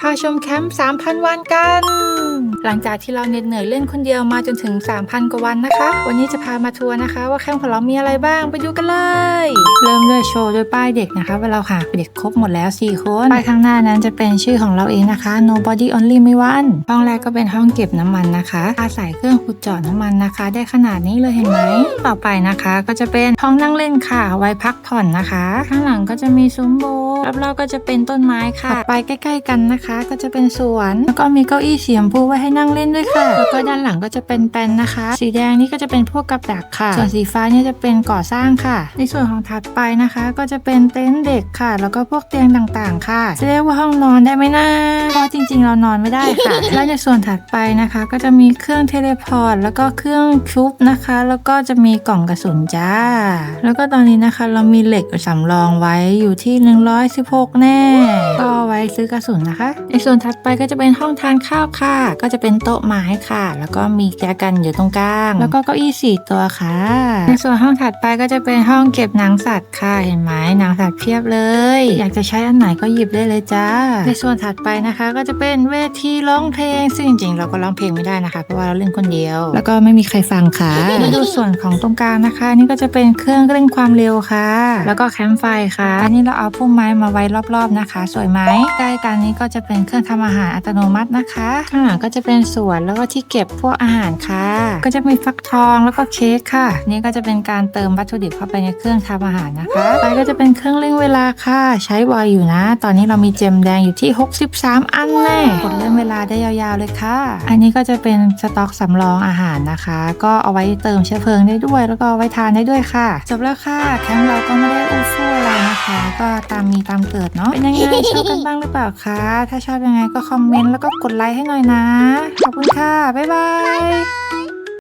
พาชมแคมป์3,000 วันกัน หลังจากที่เราเหน็ดเหนื่อยเล่นคนเดียวมาจนถึง 3,000 กว่าวันนะคะ วันนี้จะพามาทัวร์นะคะ ว่าแคมป์ของเรามีอะไรบ้างไปดูกันเลย เริ่มด้วยโชว์ด้วยป้ายเด็กนะคะว่าเราหาเด็กครบหมดแล้ว 4 คนป้ายข้างหน้านั้นจะเป็นชื่อของเราเองนะคะ nobody only me one ห้องแรกก็เป็นห้องเก็บน้ำมันนะคะ อาศัยเครื่องขุดเจาะน้ำมันนะคะ ได้ขนาดนี้เลยเห็นไหมต่อไปนะคะ ก็จะเป็นห้องนั่งเล่นค่ะไว้พักผ่อนนะคะ ข้างหลังก็จะมีซุ้มโบสถ์รอบๆก็จะเป็นต้นไม้ค่ะถัดไปใกล้ ๆ กันนะคะ ก็จะเป็นสวนแล้วก็มีเก้าอี้เสียมพูไว้ให้นั่งเล่นด้วยค่ะ แล้วก็ด้านหลังก็จะเป็นแปลนนะคะ สีแดงนี่ก็จะเป็นพวกกับดักค่ะ ส่วนสีฟ้าเนี่ยจะเป็นก่อสร้างค่ะ ในส่วนของถัดไปนะคะ ก็จะเป็นเต็นท์เด็กค่ะ แล้วก็พวกเตียงต่างๆ ค่ะจะเรียกว่าห้องนอนได้ไหมนะเพราะจริงๆ เรานอนไม่ได้ค่ะ และในส่วนถัดไปนะคะ ก็จะมีเครื่องเทเลพอร์ตแล้วก็เครื่องชุบนะคะ แล้วก็จะมีกล่องกระสุนจ้า แล้วก็ตอนนี้นะคะ เรามีเหล็กสำรองไว้อยู่ที่ 116 แน่ก็เอาไว้ ซื้อกระสุนนะคะ ในส่วนถัดไปก็จะเป็นห้องทานข้าวค่ะ ก็จะเป็นโต๊ะไม้ค่ะ แล้วก็มีแจกันอยู่ตรงกลาง แล้วก็เก้าอี้สี่ตัวค่ะ ในส่วนห้องถัดไปก็จะเป็นห้องเก็บหนังสัตว์ค่ะ เห็นไหมหนังสัตว์เพียบเลย อยากจะใช้อันไหนก็หยิบได้เลยจ้า ในส่วนถัดไปนะคะ ก็จะเป็นเวทีร้องเพลง ซึ่งจริงๆ เราก็ร้องเพลงไม่ได้นะคะ เพราะว่าเราเล่นคนเดียว แล้วก็ไม่มีใครฟังค่ะมาดูส่วนของตรงกลางนะคะ นี่ก็จะเป็นเครื่องเร่งความเร็วค่ะ แล้วก็แคมป์ไฟค่ะ อันนี้เราเอาพุ่มไม้มาไว้รอบๆนะคะ สวยไหมใกล้กันนี้ก็จะเป็นเครื่องทำอาหารอัตโนมัตินะคะข้างหลังก็จะเป็นสวนแล้วก็ที่เก็บพวกอาหารค่ะ ก็จะมีฟักทองแล้วก็เค้กค่ะ นี่ก็จะเป็นการเติมวัตถุดิบเข้าไปในเครื่องทำอาหารนะคะไปก็จะเป็นเครื่องเร่งเวลาค่ะ ใช้บ่อยอยู่นะ ตอนนี้เรามีเจมแดงอยู่ที่ 63 อันแน่กดเร่งเวลาได้ยาวๆเลยค่ะ อันนี้ก็จะเป็นสต็อกสำรองอาหารนะคะ ก็เอาไว้เติมเชื้อเพลิงได้ด้วย แล้วก็เอาไว้ทานได้ด้วยค่ะจบแล้วค่ะแคมป์เราก็ไม่ได้อู้ฟู่อะไรนะคะ ก็ตามมีตามเกิดเนาะเป็นยังไงชอบกันบ้างหรือเปล่าคะ ถ้าชอบยังไงก็คอมเมนต์แล้วก็กดไลค์ให้หน่อยนะ ขอบคุณค่ะ บ๊ายบาย